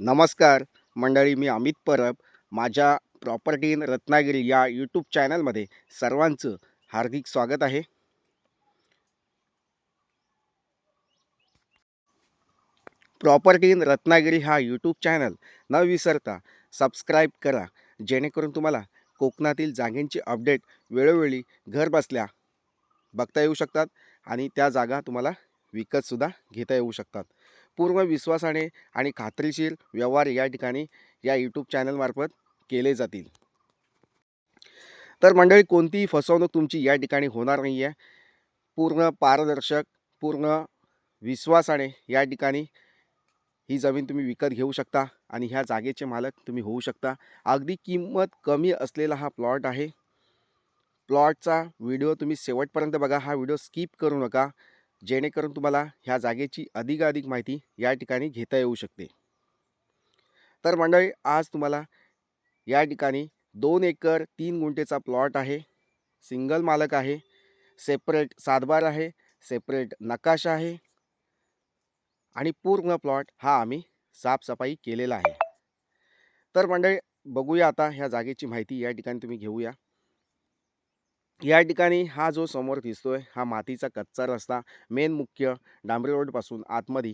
नमस्कार. मंडळी मी अमित परब. माझ्या प्रॉपर्टी इन रत्नागिरी या यूट्यूब चॅनलमध्ये सर्वांचं हार्दिक स्वागत आहे. प्रॉपर्टी इन रत्नागिरी हा यूट्यूब चॅनल न विसरता सबस्क्राईब करा जेणेकरून तुम्हाला कोकणातील जागेंची अपडेट वेळोवेळी घर बसल्या बघता येऊ शकतात आणि त्या जागा तुम्हाला विकतसुद्धा घेता येऊ शकतात. पूर्ण विश्वासाने आणि खात्रीशीर व्यवहार या ठिकाणी या यूट्यूब चॅनलमार्फत केले जातील. तर मंडळी कोणतीही फसवणूक तुमची या ठिकाणी होणार नाही आहे पूर्ण पारदर्शक पूर्ण विश्वासाने या ठिकाणी ही जमीन तुम्ही विकत घेऊ शकता आणि ह्या जागेचे मालक तुम्ही होऊ शकता. अगदी किंमत कमी असलेला हा प्लॉट आहे. प्लॉटचा व्हिडिओ तुम्ही शेवटपर्यंत बघा. हा व्हिडिओ स्किप करू नका. जेणेकरून तुम्हाला ह्या जागेची अधिकाधिक माहिती या ठिकाणी घेता येऊ शकते. तर मंडळी आज तुम्हाला या ठिकाणी दोन एकर तीन गुंठेचा प्लॉट आहे. सिंगल मालक आहे. सेपरेट सातबार आहे. सेपरेट नकाशा आहे. आणि पूर्ण प्लॉट हा आम्ही साफसफाई केलेला आहे. तर मंडळी बघूया आता ह्या जागेची माहिती या ठिकाणी तुम्ही घेऊया. या ठिकाणी हा जो समोर दिसतोय हा मातीचा कच्चा रस्ता मेन मुख्य डांबरी रोडपासून आतमध्ये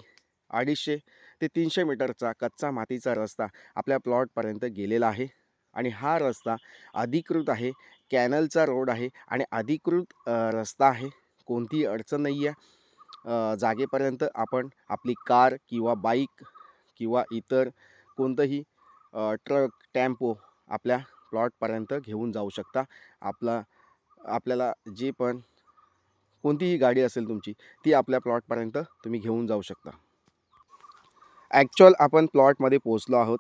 अडीचशे ते तीनशे मीटरचा कच्चा मातीचा रस्ता आपल्या प्लॉटपर्यंत गेलेला आहे. आणि हा रस्ता अधिकृत आहे कॅनलचा रोड आहे आणि अधिकृत रस्ता आहे. कोणतीही अडचण नाही आहे जागेपर्यंत आपण आपली कार किंवा बाईक किंवा इतर कोणतंही ट्रक टेम्पो आपल्या प्लॉटपर्यंत घेऊन जाऊ शकता. आपला आपल्याला जे पण कोणतीही गाडी असेल तुमची ती आपल्या प्लॉटपर्यंत तुम्ही घेऊन जाऊ शकता. ॲक्च्युअल आपण प्लॉटमध्ये पोचलो आहोत.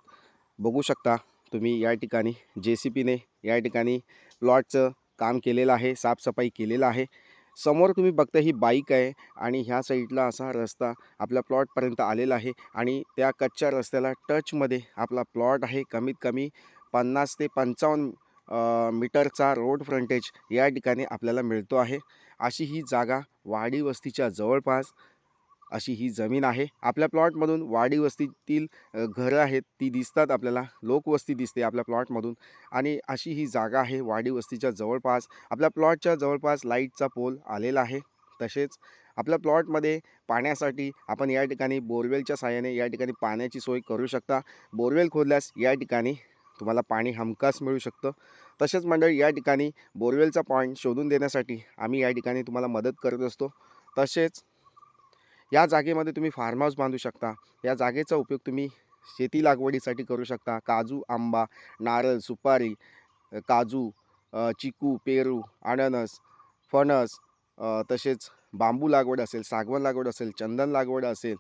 बघू शकता तुम्ही या ठिकाणी जे सी पीने या ठिकाणी प्लॉटचं काम केलेलं आहे साफसफाई केलेलं आहे. समोर तुम्ही बघता ही बाईक आहे आणि ह्या साईडला असा रस्ता आपल्या प्लॉटपर्यंत आलेला आहे आणि त्या कच्च्या रस्त्याला टचमध्ये आपला प्लॉट आहे. कमीत कमी पन्नास ते पंचावन्न मीटरचा रोड फ्रंटेज या ठिकाणी आपल्याला मिळतो आहे. अशी ही जागा वाडी वस्तीच्या जवळपास अशी ही जमीन आहे. आपल्या प्लॉटमधून वाडी वस्तीतील घरं आहेत ती दिसतात आपल्याला. लोकवस्ती दिसते आपल्या प्लॉटमधून आणि अशी ही जागा आहे वाडी वस्तीच्या जवळपास. आपल्या प्लॉटच्या जवळपास लाईटचा पोल आलेला आहे. तसेच आपल्या प्लॉटमध्ये पाण्यासाठी आपण या ठिकाणी बोरवेलच्या साहाय्याने या ठिकाणी पाण्याची सोय करू शकता. बोरवेल खोदल्यास या ठिकाणी तुम्हाला पाणी हमखास मिळू शकतं. तसेच मंडळी या ठिकाणी बोरवेलचा पॉईंट शोधून देण्यासाठी आम्ही या ठिकाणी तुम्हाला मदत करत असतो. तसेच या जागेमध्ये तुम्ही फार्म हाऊस बांधू शकता. या जागेचा उपयोग तुम्ही शेती लागवडीसाठी करू शकता. काजू आंबा नारळ सुपारी काजू चिकू पेरू अननस फणस तसेच बांबू लागवड असेल सागवण लागवड असेल चंदन लागवड असेल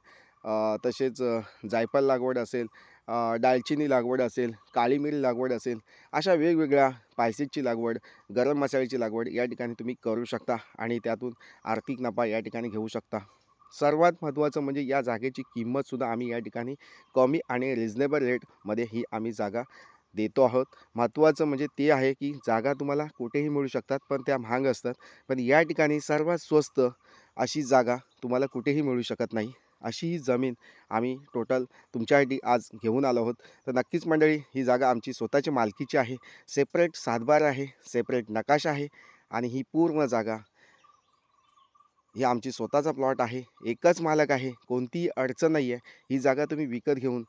तसेच जायफळ लागवड असेल दालचिनी लागवड असेल काळी मिरी लागवड असेल अशा वेगवेगळ्या पायसेसची लागवड गरम मसाल्याची लागवड या ठिकाणी तुम्ही करू शकता आणि त्यातून आर्थिक नफा या ठिकाणी घेऊ शकता. सर्वात महत्त्वाचं म्हणजे या जागेची किंमतसुद्धा आम्ही या ठिकाणी कमी आणि रिजनेबल रेटमध्ये ही आम्ही जागा देतो आहोत. महत्त्वाचं म्हणजे ते आहे की जागा तुम्हाला कुठेही मिळू शकतात पण त्या महाग असतात. पण या ठिकाणी सर्वात स्वस्त अशी जागा तुम्हाला कुठेही मिळू शकत नाही. अशी ही जमीन आम्ही टोटल तुमच्यासाठी आज घेऊन आलो आहोत. तर नक्कीच मंडळी ही जागा आमची स्वतःची मालकीची आहे. सेपरेट सातबार आहे सेपरेट नकाशा आहे आणि ही पूर्ण जागा ही आमची स्वतःचा प्लॉट आहे. एकच मालक आहे कोणतीही अडचण नाही आहे ही जागा तुम्ही विकत घेऊन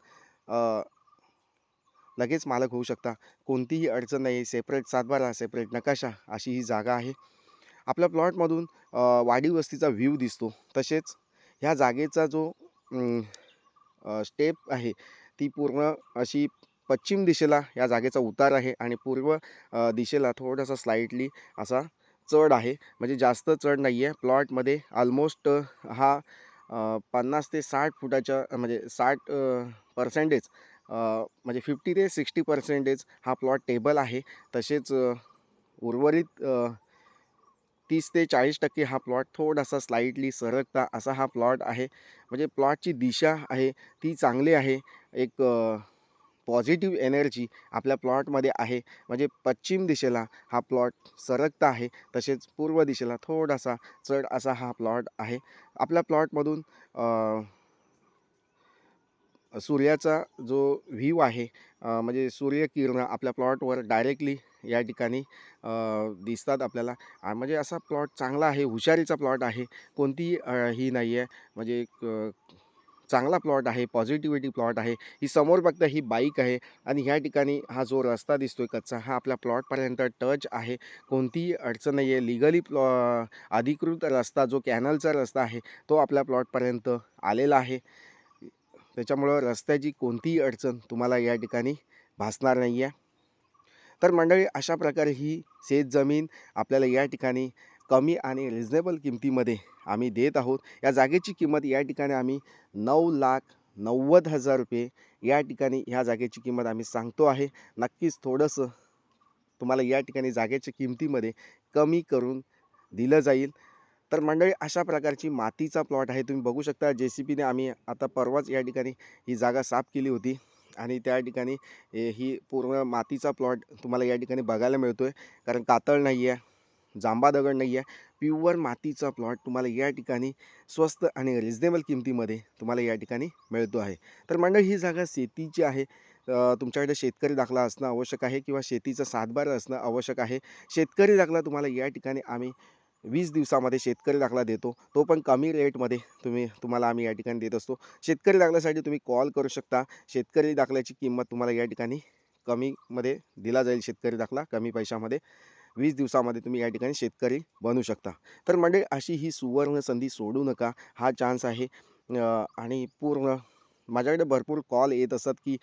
लगेच मालक होऊ शकता. कोणतीही अडचण नाही आहे सेपरेट सातबारा सेपरेट नकाशा अशी ही जागा आहे. आपल्या प्लॉटमधून अ, वाडी वस्तीचा व्ह्यू दिसतो. तसेच ह्या जागेचा जो स्टेप आहे ती पूर्ण अशी पश्चिम दिशेला या जागेचा उतार आहे आणि पूर्व दिशेला थोडासा स्लाईटली असा चढ आहे. म्हणजे जास्त चढ नाही आहे प्लॉटमध्ये ऑलमोस्ट हा पन्नास ते साठ फुटाच्या म्हणजे साठ पर्सेंटेज म्हणजे फिफ्टी ते सिक्स्टी पर्सेंटेज हा प्लॉट टेबल आहे. तसेच उर्वरित तीस ते चाळीस टक्के हा प्लॉट थोडासा स्लाईटली सरकता असा हा प्लॉट आहे. म्हणजे प्लॉटची दिशा आहे ती चांगली आहे. एक पॉझिटिव्ह एनर्जी आपल्या प्लॉटमध्ये आहे. म्हणजे पश्चिम दिशेला हा प्लॉट सरकता आहे तसेच पूर्व दिशेला थोडासा चढ असा हा प्लॉट आहे. आपल्या प्लॉटमधून सूर्याचा जो व्ह्यू आहे म्हणजे सूर्यकिरणं आपल्या प्लॉटवर डायरेक्टली या ठिकाणी दिसतात आपल्याला. म्हणजे असा प्लॉट चांगला आहे हुशारीचा प्लॉट आहे. कोणतीही ही नाही आहे. म्हणजे चांगला प्लॉट आहे पॉझिटिव्हिटी प्लॉट आहे. ही समोर बघता ही बाईक आहे आणि ह्या ठिकाणी हा जो रस्ता दिसतो आहे कच्चा हा आपल्या प्लॉटपर्यंत टच आहे. कोणतीही अडचण नाही आहे लिगली प्लॉ अधिकृत रस्ता जो कॅनलचा रस्ता आहे तो आपल्या प्लॉटपर्यंत आलेला आहे. त्याच्यामुळं रस्त्याची कोणतीही अडचण तुम्हाला या ठिकाणी भासणार नाही आहे तर मंडळी अशा प्रकारे ही शेतजमीन आपल्याला या ठिकाणी कमी आणि रिजनेबल किमतीमध्ये आम्ही देत आहोत. या जागेची किंमत या ठिकाणी आम्ही नऊ लाख नव्वद हजार रुपये या ठिकाणी ह्या जागेची किंमत आम्ही सांगतो आहे. नक्कीच थोडंसं तुम्हाला या ठिकाणी जागेच्या किमतीमध्ये कमी करून दिलं जाईल. तर मंडळी अशा प्रकारची मातीचा प्लॉट आहे. तुम्ही बघू शकता जे सी पीने आम्ही आता परवाच या ठिकाणी ही जागा साफ केली होती. आणि त्या ठिकाणी ही पूर्ण मातीचा प्लॉट तुम्हाला या ठिकाणी बघायला मिळतो आहे कारण कातळ नाही आहे जांबा दगड नाही आहे. प्युअर मातीचा प्लॉट तुम्हाला या ठिकाणी स्वस्त आणि रिजनेबल किमतीमध्ये तुम्हाला या ठिकाणी मिळतो आहे. तर मंडळी ही जागा शेतीची आहे. तुमच्याकडे शेतकरी दाखला असणं आवश्यक आहे किंवा शेतीचा सातबार असणं आवश्यक आहे. शेतकरी दाखला तुम्हाला या ठिकाणी आम्ही वीस दिवसामध्ये शेतकरी दाखला देतो तो पण कमी रेटमध्ये तुम्ही तुम्हाला आम्ही या ठिकाणी देत असतो. शेतकरी दाखल्यासाठी तुम्ही कॉल करू शकता. शेतकरी दाखल्याची किंमत तुम्हाला या ठिकाणी कमीमध्ये दिला जाईल शेतकरी दाखला कमी पैशामध्ये. वीस दिवसामध्ये तुम्ही या ठिकाणी शेतकरी बनू शकता. तर म्हणजे अशी ही सुवर्ण संधी सोडू नका. हा चान्स आहे. आणि पूर्ण माझ्याकडे भरपूर कॉल येत असतात की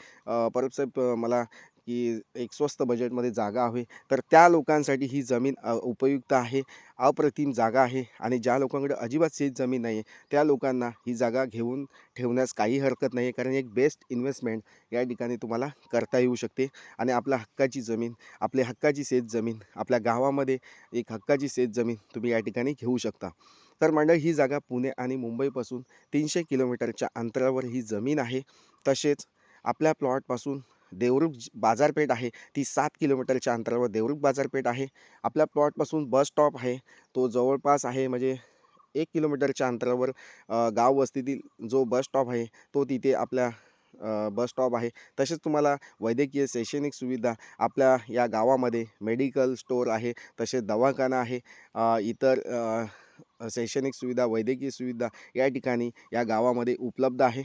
परत मला की एक स्वस्त बजेटमध्ये जागा हवी. तर त्या लोकांसाठी ही जमीन उपयुक्त आहे अप्रतिम जागा आहे आणि ज्या लोकांकडे अजिबात शेत जमीन नाही आहे त्या लोकांना ही जागा घेऊन ठेवण्यास काही हरकत नाही आहे कारण एक बेस्ट इन्व्हेस्टमेंट या ठिकाणी तुम्हाला करता येऊ शकते आणि आपला हक्काची जमीन आपले हक्काची शेत जमीन आपल्या गावामध्ये एक हक्काची शेत जमीन तुम्ही या ठिकाणी घेऊ शकता. तर मंडळ ही जागा पुणे आणि मुंबईपासून तीनशे किलोमीटरच्या अंतरावर ही जमीन आहे. तसेच आपल्या प्लॉटपासून देवरुख बाजारपेठ आहे. ती सात किलोमीटरच्या अंतरावर देवरुख बाजारपेठ आहे. आपल्या प्लॉटपासून बस स्टॉप आहे. तो जवळपास आहे म्हणजे एक किलोमीटरच्या अंतरावर गाव वस्तीतील जो बस स्टॉप आहे तो तिथे आपल्या बस स्टॉप आहे. तसेच तुम्हाला वैद्यकीय शैक्षणिक सुविधा आपल्या या गावामध्ये मेडिकल स्टोअर आहे तसेच दवाखाना आहे इतर शैक्षणिक सुविधा वैद्यकीय सुविधा या ठिकाणी या गावामध्ये उपलब्ध आहे.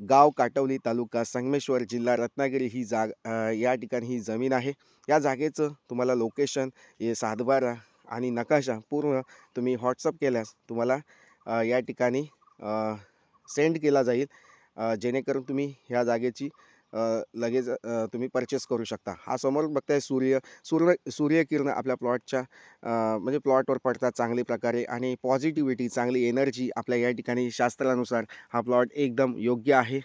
गाव काटवली तालुका संगमेश्वर जिल्हा रत्नागिरी ही जाग या ठिकाणी ही जमीन आहे. या जागेचं तुम्हाला लोकेशन हे सातबारा आणि नकाशा पूर्ण तुम्ही व्हॉट्सअप केल्यास तुम्हाला या ठिकाणी सेंड केला जाईल. जेणेकरून तुम्ही ह्या जागेची लगेच तुम्ही परचेस करू शकता. हा समोर बघताय सूर्य सूर्य सूर्यकिरण आपल्या प्लॉटच्या म्हणजे प्लॉटवर पडतात चांगल्या प्रकारे आणि पॉझिटिव्हिटी चांगली एनर्जी आपल्या या ठिकाणी शास्त्रानुसार हा प्लॉट एकदम योग्य आहे.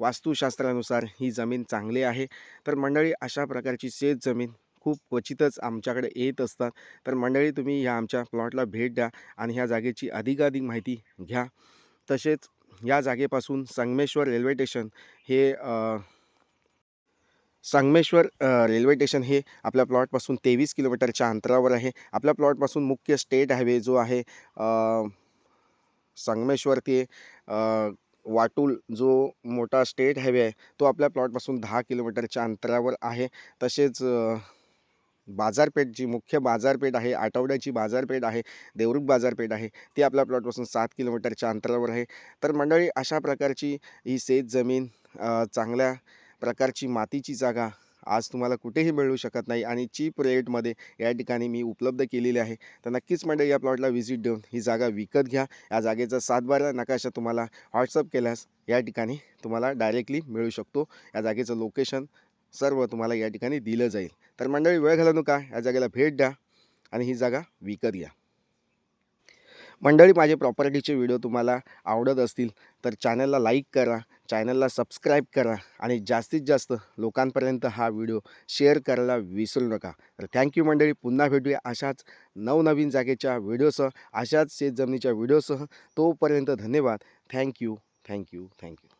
वास्तुशास्त्रानुसार ही जमीन चांगली आहे. तर मंडळी अशा प्रकारची शेत जमीन खूप क्वचितच आमच्याकडे येत असतात. तर मंडळी तुम्ही ह्या आमच्या प्लॉटला भेट द्या आणि ह्या जागेची अधिकाधिक माहिती घ्या. तसेच या जागेपासून संगमेश्वर रेल्वे स्टेशन हे संगमेश्वर रेल्वे स्टेशन हे आपल्या प्लॉटपासून तेवीस किलोमीटरच्या अंतरावर आहे. आपल्या प्लॉटपासून मुख्य स्टेट हायवे जो आहे संगमेश्वर ते वाटूल जो मोठा स्टेट हायवे आहे तो आपल्या प्लॉटपासून दहा किलोमीटरच्या अंतरावर आहे. तसेच बाजारपेठ जी मुख्य बाजारपेठ आहे आठवड्याची बाजारपेठ आहे देवरुख बाजारपेठ आहे ती आपल्या प्लॉटपासून सात किलोमीटरच्या अंतरावर आहे. तर मंडळी अशा प्रकारची ही शेत जमीन चांगल्या प्रकारची मातीची जागा आज तुम्हाला कुठेही मिळू शकत नाही आणि चीप रेटमध्ये या ठिकाणी मी उपलब्ध केलेली आहे. तर नक्कीच मंडळी या प्लॉटला व्हिजिट देऊन ही जागा विकत घ्या. या जागेचा सातबारा नकाशा तुम्हाला व्हॉट्सअप केल्यास या ठिकाणी तुम्हाला डायरेक्टली मिळू शकतो. या जागेचं लोकेशन सर्व तुम्हाला या ठिकाणी दिलं जाईल. तर मंडळी वेळ घालवू नका या जागेला भेट द्या आणि ही जागा विकत घ्या. मंडळी माझे प्रॉपर्टीचे व्हिडिओ तुम्हाला आवडत असतील तर चॅनलला लाईक करा चॅनलला सबस्क्राईब करा आणि जास्तीत जास्त लोकांपर्यंत हा व्हिडिओ शेअर करायला विसरू नका. तर थँक्यू मंडळी पुन्हा भेटूया अशाच नवनवीन जागेच्या व्हिडिओसह अशाच शेतजमिनीच्या व्हिडिओसह. तोपर्यंत धन्यवाद. Thank you thank you thank you